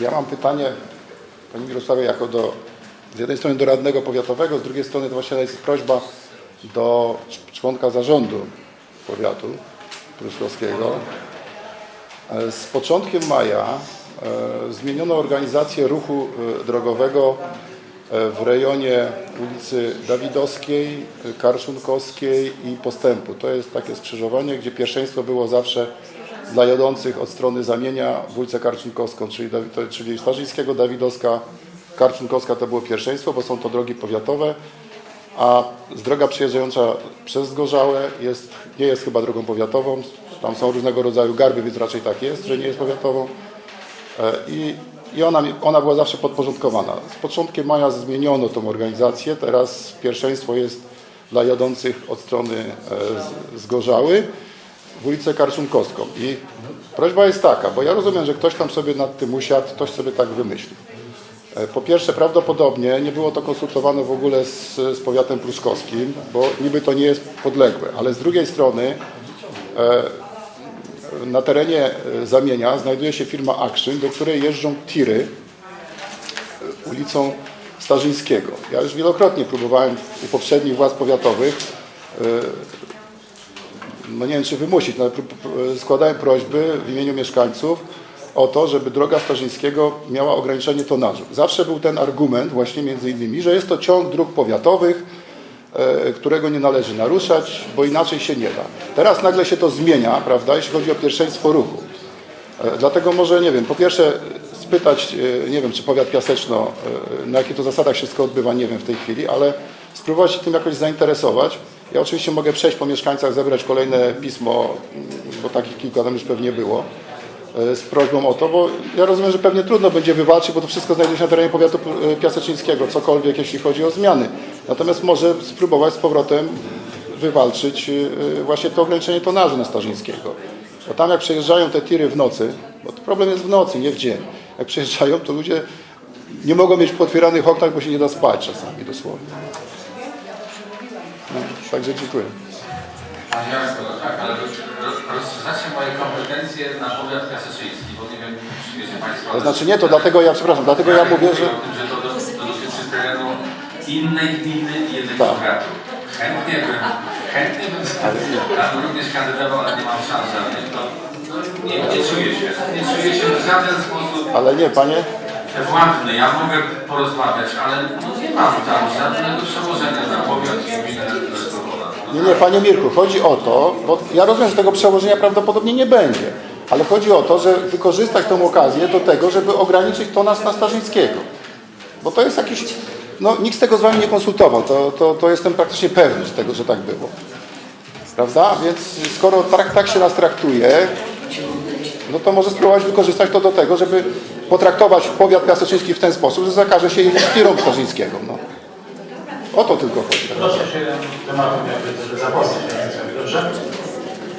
Ja mam pytanie, Pani Mirosławie, jako do, z jednej strony do radnego powiatowego, z drugiej strony to właśnie jest prośba do członka zarządu powiatu pruszkowskiego. E, Z początkiem maja e, zmieniono organizację ruchu e, drogowego w rejonie ulicy Dawidowskiej, Karszunkowskiej i Postępu. To jest takie skrzyżowanie, gdzie pierwszeństwo było zawsze dla jadących od strony Zamienia w ulicę Karczunkowską, czyli, czyli Starzyńskiego, Dawidowska, Karczunkowska to było pierwszeństwo, bo są to drogi powiatowe, a droga przejeżdżająca przez Zgorzałe jest, nie jest chyba drogą powiatową, tam są różnego rodzaju garby, więc raczej tak jest, że nie jest powiatową. E, I, i ona, ona była zawsze podporządkowana. Z początkiem maja zmieniono tą organizację, teraz pierwszeństwo jest dla jadących od strony e, Zgorzały w ulicę Karszunkowską. I prośba jest taka, bo ja rozumiem, że ktoś tam sobie nad tym usiadł, ktoś sobie tak wymyślił. E, Po pierwsze, prawdopodobnie nie było to konsultowane w ogóle z, z powiatem pruszkowskim, bo niby to nie jest podległe, ale z drugiej strony e, na terenie e, Zamienia znajduje się firma Action, do której jeżdżą tiry e, ulicą Starzyńskiego. Ja już wielokrotnie próbowałem u poprzednich władz powiatowych no nie wiem czy wymusić, no, składałem prośby w imieniu mieszkańców o to, żeby droga Starzyńskiego miała ograniczenie tonażu. Zawsze był ten argument właśnie między innymi, że jest to ciąg dróg powiatowych, e, którego nie należy naruszać, bo inaczej się nie da. Teraz nagle się to zmienia, prawda, jeśli chodzi o pierwszeństwo ruchu. E, Dlatego może, nie wiem, po pierwsze spytać, e, nie wiem, czy powiat Piaseczno, na jakich to zasadach wszystko odbywa, nie wiem w tej chwili, ale spróbować się tym jakoś zainteresować. Ja oczywiście mogę przejść po mieszkańcach, zebrać kolejne pismo, bo takich kilka tam już pewnie było, e, z prośbą o to, bo ja rozumiem, że pewnie trudno będzie wywalczyć, bo to wszystko znajduje się na terenie powiatu e, piaseczyńskiego, cokolwiek, jeśli chodzi o zmiany. Natomiast może spróbować z powrotem wywalczyć e, właśnie to ograniczenie tonażu na Starzyńskiego. Bo tam jak przejeżdżają te tiry w nocy, bo problem jest w nocy, nie w dzień. Jak przejeżdżają, to ludzie nie mogą mieć w otwieranych oknach, bo się nie da spać czasami dosłownie. No, także dziękuję. Panie no tak, ale roz- roz- rozszerzacie moje kompetencje na powiat piaseczynski, bo nie wiem, czy wiecie Państwo... To znaczy nie, to dlatego ja, przepraszam, dlatego ja mówię, że... tym, że to, do- to dotyczy terenu innej gminy i jednego Tak. Chętnie bym, chętnie bym tam również kandydował, ale nie mam szans żadnych. To, to nie, nie czuję się, nie czuję się w żaden sposób Ale nie, panie, władny. Ja mogę porozmawiać, ale no nie mam tam żadnego przełożenia na powiat. Nie, nie, panie Mirku, chodzi o to, bo ja rozumiem, że tego przełożenia prawdopodobnie nie będzie, ale chodzi o to, że wykorzystać tą okazję do tego, żeby ograniczyć tonaż na Starzyńskiego. Bo to jest jakiś, no nikt z tego z wami nie konsultował, to, to, to jestem praktycznie pewny że tego, że tak było. Prawda? Więc skoro tak, tak się nas traktuje, no to może spróbować wykorzystać to do tego, żeby potraktować powiat piaseczyński w ten sposób, że zakaże się jeździć tirą Starzyńskiego. No. O to tylko chodzi. Proszę się tematem jakby zapoznać?